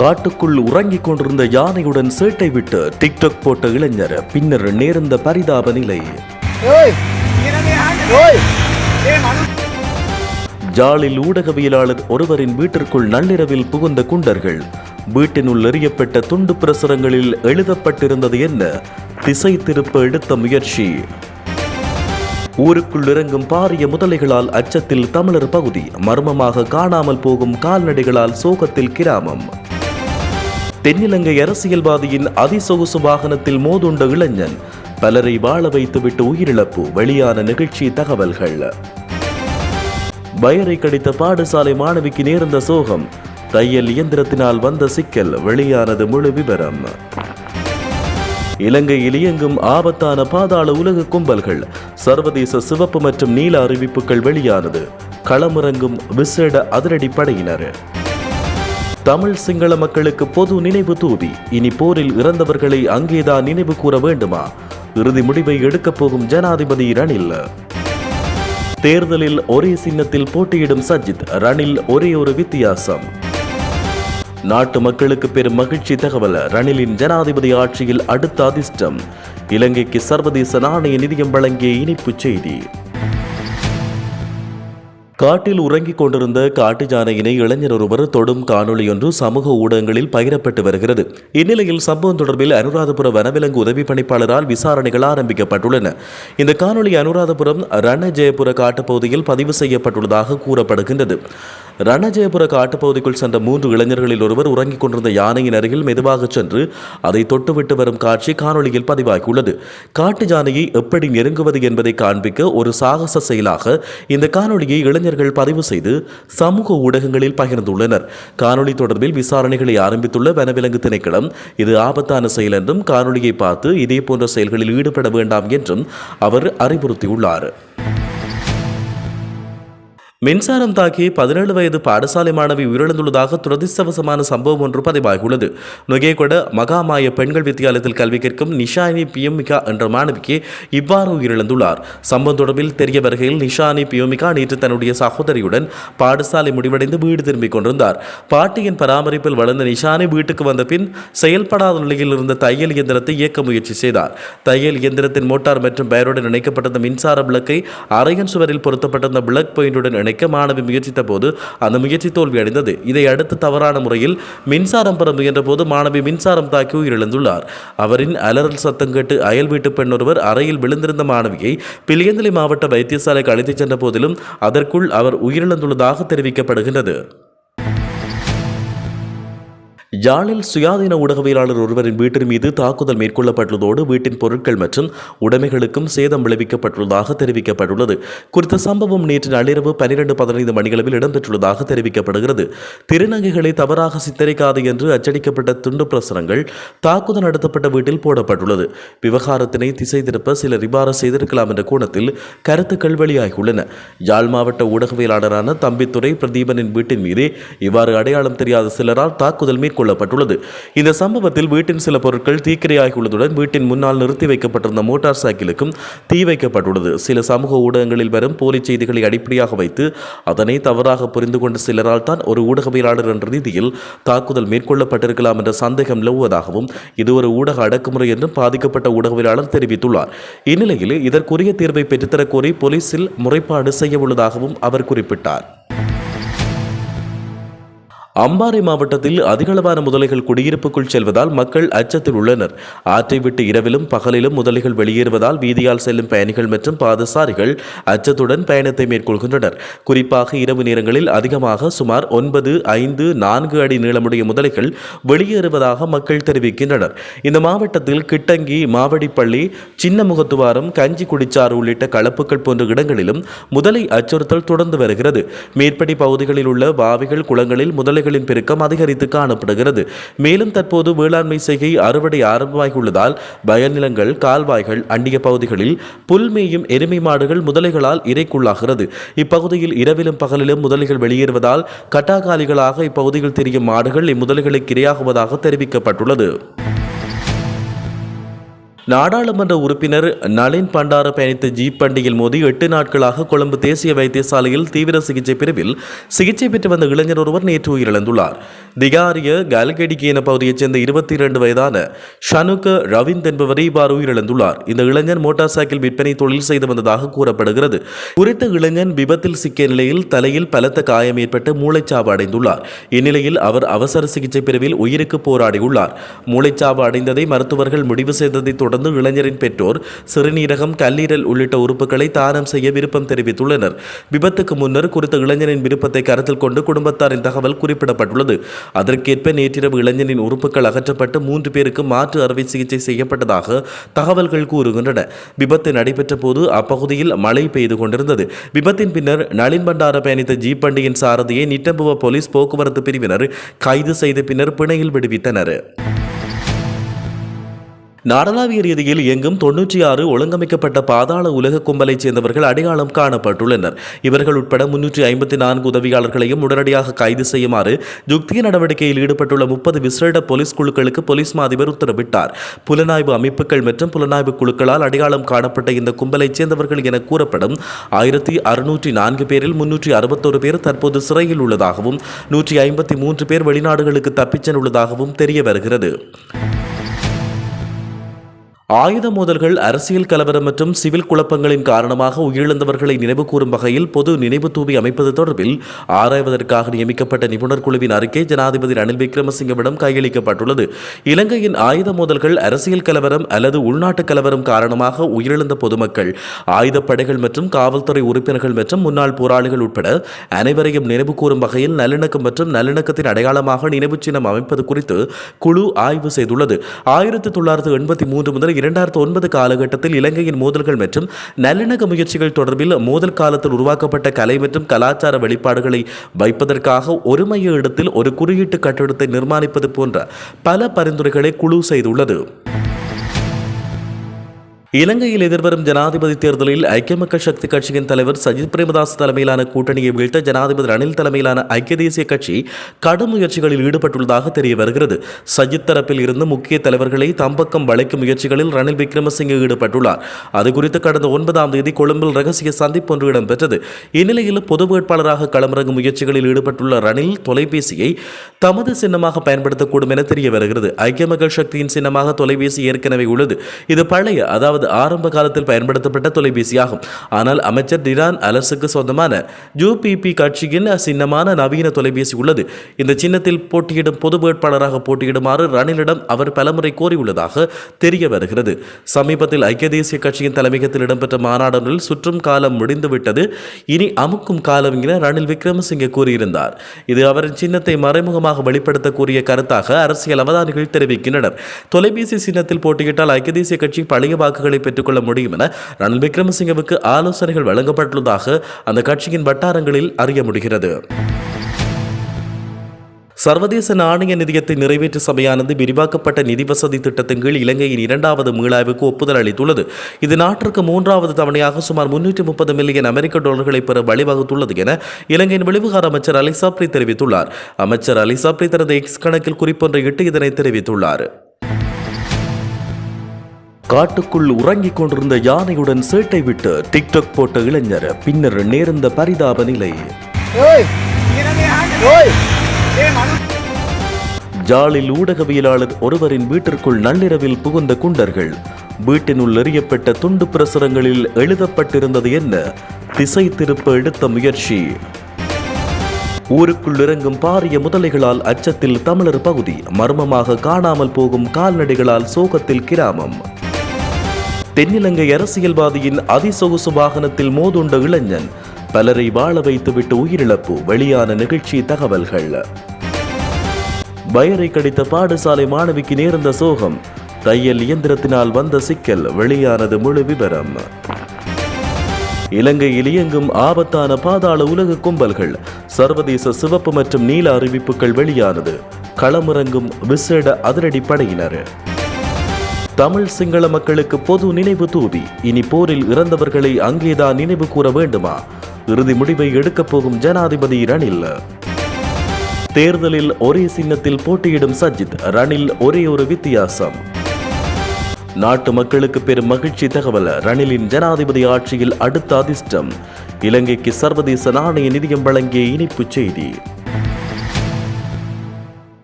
காட்டுக்குள் உறங்கிக் கொண்டிருந்த யானையுடன் சேட்டை விட்டு டிக்டாக் போட்ட இளைஞர் பின்னர் நேர்ந்த பரிதாப நிலை. ஜாலில் ஊடகவியலாளர் ஒருவரின் வீட்டிற்குள் நள்ளிரவில் புகுந்த குண்டர்கள். வீட்டினுள் எறியப்பட்ட துண்டு பிரசுரங்களில் எழுதப்பட்டிருந்தது என்ன? திசை திருப்ப எடுத்த முயற்சி. ஊருக்குள் இறங்கும் பாரிய முதலைகளால் அச்சத்தில் தமிழர் பகுதி மர்மமாக காணாமல் போகும் கால்நடைகளால் சோகத்தில் கிராமம். தென்னிலங்கை அரசியல்வாதியின் அதிசொகுசு வாகனத்தில் மோதுண்ட இளைஞன் பலரை வாழ வைத்துவிட்டு உயிரிழப்பு. வெளியான நிகழ்ச்சி தகவல்கள். வயரை கடித்த பாடசாலை மாணவிக்கு நேர்ந்த சோகம். தையல் இயந்திரத்தினால் வந்த சிக்கல். வெளியானது முழு விவரம் இலங்கையில் இயங்கும் ஆபத்தான பாதாள உலக கும்பல்கள். சர்வதேச சிவப்பு மற்றும் நீல அறிவிப்புகள் வெளியானது. களமிறங்கும் விசேட அதிரடி படையினர் தமிழ் சிங்கள மக்களுக்கு பொது நினைவு தூவி. இனி போரில் இறந்தவர்களை அங்கேதான் நினைவு கூற வேண்டுமா? இறுதி முடிவை எடுக்கப் போகும் ஜனாதிபதி ரணில். தேர்தலில் ஒரே சின்னத்தில் போட்டியிடும் சஜித் ரணில் ஒரே ஒரு வித்தியாசம். நாட்டு மக்களுக்கு பெரும் மகிழ்ச்சி தகவல் ரணிலின் ஜனாதிபதி ஆட்சியில் அடுத்த அதிர்ஷ்டம். இலங்கைக்கு சர்வதேச நாணய நிதியம் வழங்கிய இனிப்புச் செய்தி. காட்டில் உறங்கிக் கொண்டிருந்த காட்டு யானையினை இளைஞர் ஒருவர் தொடும் காணொளியொன்று சமூக ஊடகங்களில் பகிரப்பட்டு வருகிறது. இந்நிலையில் சம்பவம் தொடர்பில் அனுராதபுரம் வனவிலங்கு உதவி பணிப்பாளரால் விசாரணைகள் ஆரம்பிக்கப்பட்டுள்ளன. இந்த காணொளி அனுராதபுரம் ரணஜெயபுர காட்டுப்பகுதியில் பதிவு செய்யப்பட்டுள்ளதாக கூறப்படுகின்றது. ரணஜெயபுர காட்டுப்பகுதிக்குள் சென்ற மூன்று இளைஞர்களில் ஒருவர் உறங்கிக் கொண்டிருந்த யானையின் அருகில் மெதுவாக சென்று அதை தொட்டுவிட்டு வரும் காட்சி காணொலியில் பதிவாகியுள்ளது. காட்டு யானையை எப்படி நெருங்குவது என்பதை காண்பிக்க ஒரு சாகச செயலாக இந்த காணொலியை இளைஞர்கள் பதிவு செய்து சமூக ஊடகங்களில் பகிர்ந்துள்ளனர். காணொலி தொடர்பில் விசாரணைகளை ஆரம்பித்துள்ள வனவிலங்கு திணைக்களம் இது ஆபத்தான செயல் என்றும் காணொலியை பார்த்து இதே போன்ற செயல்களில் ஈடுபட வேண்டாம் என்றும் அவர் அறிவுறுத்தியுள்ளார். மின்சாரம் தாக்கி பதினேழு வயது பாடசாலை மாணவி உயிரிழந்துள்ளதாக துரதிர்ஷ்டவசமான சம்பவம் ஒன்று பதிவாகியுள்ளது. நுகேகொட மகாமாய பெண்கள் வித்தியாலயத்தில் கல்வி கற்கும் நிஷானி பியோமிகா என்ற மாணவிக்கு இவ்வாறு உயிரிழந்துள்ளார். சம்பவம் தொடர்பில் தெரிய வருகையில் நிஷானி பியோமிகா நேற்று தன்னுடைய சகோதரியுடன் பாடசாலை முடிவடைந்து வீடு திரும்பிக் கொண்டிருந்தார். பாட்டியின் பராமரிப்பில் வளர்ந்த நிஷானி வீட்டுக்கு வந்த பின் செயல்படாத நிலையில் இருந்த தையல் இயந்திரத்தை இயக்க முயற்சி செய்தார். தையல் இயந்திரத்தின் மோட்டார் மற்றும் பெயருடன் இணைக்கப்பட்டிருந்த மின்சார விளக்கை அறையன் சுவரில் பொருத்தப்பட்டிருந்த பிளக் பாயிண்டுடன் இணைக்க மாணவி முயற்சித்த போது அந்த முயற்சி தோல்வியடைந்தது. இதை அடுத்து தவறான முறையில் மின்சாரம் பெற முயன்ற போது மாணவி மின்சாரம் தாக்கி உயிரிழந்துள்ளார். அவரின் அலறல் சத்தம் கேட்டு அயல் வீட்டு பெண் ஒருவர் அறையில் விழுந்திருந்த மாணவியை பிலியந்தலி மாவட்ட வைத்தியசாலைக்கு அழைத்துச் சென்ற போதிலும் அதற்குள் அவர் உயிரிழந்துள்ளதாக தெரிவிக்கப்படுகின்றது. யாழில் சுயாதீன ஊடகவியலாளர் ஒருவரின் வீட்டின் மீது தாக்குதல் மேற்கொள்ளப்பட்டுள்ளதோடு வீட்டின் பொருட்கள் மற்றும் உடைமைகளுக்கும் சேதம் விளைவிக்கப்பட்டுள்ளதாக தெரிவிக்கப்பட்டுள்ளது. குறித்த சம்பவம் நேற்று நள்ளிரவு பனிரெண்டு பதினைந்து மணிகளவில் இடம்பெற்றுள்ளதாக தெரிவிக்கப்படுகிறது. திருநங்கைகளை தவறாக சித்தரிக்காது என்று அச்சடிக்கப்பட்ட துண்டு பிரசுரங்கள் தாக்குதல் நடத்தப்பட்ட வீட்டில் போடப்பட்டுள்ளது. விவகாரத்தினை திசை திருப்ப சிலர் இவ்வாறு செய்திருக்கலாம் என்ற கோணத்தில் கருத்துக்கள் வெளியாகியுள்ளன. யாழ் மாவட்ட ஊடகவியலாளரான தம்பித்துறை பிரதீபனின் வீட்டின் மீது இவ்வாறு அடையாளம் தெரியாத சிலரால் தாக்குதல் கொல்லப்பட்டுள்ளது இந்த சம்பவத்தில் வீட்டின் சில பொருட்கள் தீக்கிரையாகியுள்ளதுடன் வீட்டின் முன்னால் நிறுத்தி வைக்கப்பட்டிருந்த மோட்டார் சைக்கிளுக்கும் தீ வைக்கப்பட்டுள்ளது. சில சமூக ஊடகங்களில் வரும் போலி செய்திகளை அடிப்படையாக வைத்து அதனை தவறாக புரிந்து கொண்ட சிலரால் தான் ஒரு ஊடகவியலாளர் என்ற ரீதியில் தாக்குதல் மேற்கொள்ளப்பட்டிருக்கலாம் என்ற சந்தேகம் நிலவுவதாகவும் இது ஒரு ஊடக அடக்குமுறை என்றும் பாதிக்கப்பட்ட ஊடகவியலாளர் தெரிவித்துள்ளார். இந்நிலையில் இதற்குரிய தீர்வை பெற்றுத்தரக் கோரி போலீசில் முறைப்பாடு செய்ய உள்ளதாகவும் அவர் குறிப்பிட்டார். அம்பாறை மாவட்டத்தில் அதிகளவான முதலைகள் குடியிருப்புக்குள் செல்வதால் மக்கள் அச்சத்தில் உள்ளனர். ஆற்றை விட்டு இரவிலும் பகலிலும் முதலைகள் வெளியேறுவதால் வீதியால் செல்லும் பயணிகள் மற்றும் பாதசாரிகள் அச்சத்துடன் பயணத்தை மேற்கொள்கின்றனர். குறிப்பாக இரவு நேரங்களில் அதிகமாக சுமார் ஒன்பது ஐந்து நான்கு அடி நீளமுடைய முதலைகள் வெளியேறுவதாக மக்கள் தெரிவிக்கின்றனர். இந்த மாவட்டத்தில் கிட்டங்கி மாவடிப்பள்ளி சின்ன முகத்துவாரம் கஞ்சி குடிச்சாறு உள்ளிட்ட கலப்புகள் போன்ற இடங்களிலும் முதலை அச்சுறுத்தல் தொடர்ந்து வருகிறது. மேற்படி பகுதிகளில் உள்ள வாவிகள் குளங்களில் பயிர்களின் பெருக்கம் அதிகரித்து காணப்படுகிறது. மேலும் தற்போது வேளாண்மை செய்கை அறுவடை ஆரம்பமாகியுள்ளதால் வயல்நிலங்கள் கால்வாய்கள் அண்டிய பகுதிகளில் புல் மேயும் எருமை மாடுகள் முதலைகளால் இறைக்குள்ளாகிறது இப்பகுதியில் இரவிலும் பகலிலும் முதலைகள் வெளியேறுவதால் கட்டாகாலிகளாக இப்பகுதியில் தெரியும் மாடுகள் இம்முதலைகளுக்கு இரையாகுவதாக தெரிவிக்கப்பட்டுள்ளது. நாடாளுமன்ற உறுப்பினர் நளின் பண்டார பயணித்த ஜீப் வண்டியில் மோதி எட்டு நாட்களாக கொழும்பு தேசிய வைத்தியசாலையில் தீவிர சிகிச்சை பிரிவில் சிகிச்சை பெற்று வந்த இளைஞர் ஒருவர் நேற்று உயிரிழந்துள்ளார். திகாரிய கல்கெடிகேன பகுதியைச் சேர்ந்த இருபத்தி இரண்டு வயதான ஷனுக ரவிந்த் என்பவரை இவ்வாறு உயிரிழந்துள்ளார். இந்த இளைஞர் மோட்டார் சைக்கிள் விற்பனை தொழில் செய்து வந்ததாக கூறப்படுகிறது. குறித்த இளைஞன் விபத்தில் சிக்கிய நிலையில் தலையில் பலத்த காயம் ஏற்பட்டு மூளைச்சாவு அடைந்துள்ளார். இந்நிலையில் அவர் அவசர சிகிச்சை பிரிவில் உயிருக்கு போராடியுள்ளார். மூளைச்சாவு அடைந்ததை மருத்துவர்கள் முடிவு செய்ததைத் தொடர்ந்து இளைஞரின் பெற்றோர் சிறுநீரகம் கல்லீரல் உள்ளிட்ட உறுப்புகளை தானம் செய்ய விருப்பம் தெரிவித்துள்ளனர். விபத்துக்கு முன்னர் குறித்த இளைஞரின் விருப்பத்தை கருத்தில் கொண்டு குடும்பத்தாரின் தகவல் குறிப்பிடப்பட்டுள்ளது. அதற்கேற்ப நேற்றிரவு இளைஞனின் உறுப்புகள் அகற்றப்பட்டு மூன்று பேருக்கு மாற்று அறுவை சிகிச்சை செய்யப்பட்டதாக தகவல்கள் கூறுகின்றன. விபத்து நடைபெற்ற போது அப்பகுதியில் மழை பெய்து கொண்டிருந்தது. விபத்தின் பின்னர் நளின் பண்டார பயணித்த ஜீப் வண்டியின் சாரதியை நிட்டம்புவ போலீஸ் போக்குவரத்து பிரிவினர் கைது செய்த பின்னர் பிணையில் விடுவித்தனர். நாடளாவிய ரீதியில் எங்கும் தொன்னூற்றி ஆறு ஒழுங்கமைக்கப்பட்ட பாதாள உலக கும்பலைச் சேர்ந்தவர்கள் அடையாளம் காணப்பட்டுள்ளனர். இவர்கள் உட்பட முன்னூற்றி ஐம்பத்தி நான்கு உதவியாளர்களையும் உடனடியாக கைது செய்யுமாறு யுக்திய நடவடிக்கையில் ஈடுபட்டுள்ள முப்பது விசேட போலீஸ் குழுக்களுக்கு போலீஸ் மாதிபர் உத்தரவிட்டார். புலனாய்வு அமைப்புகள் மற்றும் புலனாய்வு குழுக்களால் அடையாளம் காணப்பட்ட இந்த கும்பலைச் சேர்ந்தவர்கள் என கூறப்படும் ஆயிரத்தி அறுநூற்றி நான்கு பேரில் முன்னூற்றி அறுபத்தொரு பேர் தற்போது சிறையில் உள்ளதாகவும் நூற்றி ஐம்பத்தி மூன்று பேர் வெளிநாடுகளுக்கு தப்பிச் சென்றுள்ளதாகவும் தெரிய வருகிறது. ஆயுத மோதல்கள் அரசியல் கலவரம் மற்றும் சிவில் குழப்பங்களின் காரணமாக உயிரிழந்தவர்களை நினைவு கூறும் வகையில் பொது நினைவு தூவி அமைப்பது தொடர்பில் ஆராய்வதற்காக நியமிக்கப்பட்ட நிபுணர் குழுவின் அறிக்கை ஜனாதிபதி ரணில் விக்ரமசிங்கவிடம் கையளிக்கப்பட்டுள்ளது. இலங்கையின் ஆயுத மோதல்கள் அரசியல் கலவரம் அல்லது உள்நாட்டு கலவரம் காரணமாக உயிரிழந்த பொதுமக்கள் ஆயுதப்படைகள் மற்றும் காவல்துறை உறுப்பினர்கள் மற்றும் முன்னாள் போராளிகள் உட்பட அனைவரையும் நினைவு கூறும் வகையில் நல்லிணக்கம் மற்றும் நல்லிணக்கத்தின் அடையாளமாக நினைவு சின்னம் அமைப்பது குறித்து குழு ஆய்வு செய்துள்ளது. ஆயிரத்தி தொள்ளாயிரத்து எண்பத்தி மூன்று முதல் இரண்டாயிரத்து ஒன்பது காலகட்டத்தில் இலங்கையின் மோதல்கள் மற்றும் நல்லிணக்க முயற்சிகள் தொடர்பில் மோதல் காலத்தில் உருவாக்கப்பட்ட கலை மற்றும் கலாச்சார வெளிப்பாடுகளை வைப்பதற்காக ஒரு மைய இடத்தில் ஒரு குறியீட்டு கட்டிடத்தை நிர்மாணிப்பது போன்ற பல பரிந்துரைகளை குழு செய்துள்ளது. இலங்கையில் எதிர்வரும் ஜனாதிபதி தேர்தலில் ஐக்கிய மக்கள் சக்தி கட்சியின் தலைவர் சஜித் பிரேமதாஸ் தலைமையிலான கூட்டணியை வீழ்த்த ஜனாதிபதி ரணில் தலைமையிலான ஐக்கிய தேசிய கட்சி கடும் முயற்சிகளில் ஈடுபட்டுள்ளதாக தெரிய வருகிறது. சஜித் தரப்பில் இருந்து முக்கிய தலைவர்களை தம்பக்கம் வளைக்கும் முயற்சிகளில் ரணில் விக்ரமசிங்கே ஈடுபட்டுள்ளார். அது குறித்து கடந்த ஒன்பதாம் தேதி கொழும்பில் ரகசிய சந்திப்பு ஒன்று இடம்பெற்றது. இந்நிலையில் பொது வேட்பாளராக களமிறங்கும் முயற்சிகளில் ஈடுபட்டுள்ள ரணில் தொலைபேசியை தமது சின்னமாக பயன்படுத்தக்கூடும் என தெரிய வருகிறது. ஐக்கிய மக்கள் சக்தியின் சின்னமாக தொலைபேசி ஏற்கனவே உள்ளது. இது பழைய அதாவது ஆரம்ப காலத்தில் பயன்படுத்தப்பட்ட தொலைபேசியாகும். ஆனால் அமைச்சர் டிரான் அலசுக்கு சொந்தமான யூபிபி கட்சியின் சின்னமான நவீன தொலைபேசி உள்ளது. இந்த சின்னத்தில் போட்டியிடும் பொது வேட்பாளராக போட்டியிடுமாறு ரணிலிடம் அவர் பலமுறை கோரியுள்ளதாக தெரிய வருகிறது. சமீபத்தில் ஐக்கிய தேசிய கட்சியின் தலைமையகத்தில் இடம்பெற்ற மாநாடொன்றில் சுற்றும் காலம் முடிந்துவிட்டது. இனி அமுக்கும் காலம் என ரணில் விக்ரமசிங்கே கூறியிருந்தார். இது அவரின் சின்னத்தை மறைமுகமாக வெளிப்படுத்தக்கூடிய கருத்தாக அரசியல் அவதானிகள் தெரிவிக்கின்றனர். தொலைபேசி சின்னத்தில் போட்டியிட்டால் ஐக்கிய தேசிய கட்சி பழைய வாக்குகள் பெற்றுக்கொள்ள முடியும் என ரணில் விக்ரமசிங்கவுக்கு ஆலோசனைகள் வழங்கப்பட்டுள்ளதாக அந்த கட்சியின் வட்டாரங்களில் அறிய முடிகிறது. சர்வதேச நாணய நிதியத்தை நிறைவேற்று சபையானது விரிவாக்கப்பட்ட நிதி வசதி திட்டத்தின் கீழ் இலங்கையின் இரண்டாவது மீளாய்வுக்கு ஒப்புதல் அளித்துள்ளது. இது நாட்டிற்கு மூன்றாவது தவணையாக சுமார் முன்னூற்றி முப்பது மில்லியன் அமெரிக்க டாலர்களை பெற வழிவகுத்துள்ளது என இலங்கையின் வெளிவிகார அமைச்சர் அலிசாப்ரி தெரிவித்துள்ளார். அமைச்சர் அலிசாப்ரி தனது எக்ஸ் கணக்கில் குறிப்பொன்றை இட்டு இதனை தெரிவித்துள்ளார். காட்டுக்குள் உறங்கிக் கொண்டிருந்த யானையுடன் சேட்டை விட்டு டிக்டாக் போட்ட இளைஞர் பின்னர் நேர்ந்த பரிதாப நிலை. ஜாலில் ஊடகவியலாளர் ஒருவரின் வீட்டிற்குள் நள்ளிரவில் புகுந்த குண்டர்கள். வீட்டினுள் எறியப்பட்ட துண்டு பிரசுரங்களில் எழுதப்பட்டிருந்தது என்ன? திசை திருப்ப எடுத்த முயற்சி. ஊருக்குள் இறங்கும் பாரிய முதலைகளால் அச்சத்தில் தமிழர் பகுதி மர்மமாக காணாமல் போகும் கால்நடைகளால் சோகத்தில் கிராமம். தென்னிலங்கை அரசியல்வாதியின் அதிசொகுசு வாகனத்தில் மோதுண்ட இளைஞன் பலரை வாழ வைத்துவிட்டு உயிரிழப்பு வெளியான நிகழ்ச்சி தகவல்கள். வயரை கடித்த பாடசாலை மாணவிக்கு நேர்ந்த சோகம் தையல் இயந்திரத்தினால் வந்த சிக்கல் வெளியானது முழு விவரம் இலங்கையில் இயங்கும் ஆபத்தான பாதாள உலக கும்பல்கள் சர்வதேச சிவப்பு மற்றும் நீல அறிவிப்புகள் வெளியானது. களமிறங்கும் விசேட அதிரடி படையினர். தமிழ் சிங்கள மக்களுக்கு பொது நினைவு தூவி. இனி போரில் இறந்தவர்களை அங்கேதான் நினைவு கூற வேண்டுமா? இறுதி முடிவை எடுக்கப் போகும் ஜனாதிபதி ரணில். தேர்தலில் ஒரே சின்னத்தில் போட்டியிடும் சஜித் ரணில் ஒரே ஒரு வித்தியாசம். நாட்டு மக்களுக்கு பெரும் மகிழ்ச்சி தகவல் ரணிலின் ஜனாதிபதி ஆட்சியில் அடுத்த அதிர்ஷ்டம். இலங்கைக்கு சர்வதேச நாணய நிதியம் வழங்கிய இனிப்புச் செய்தி.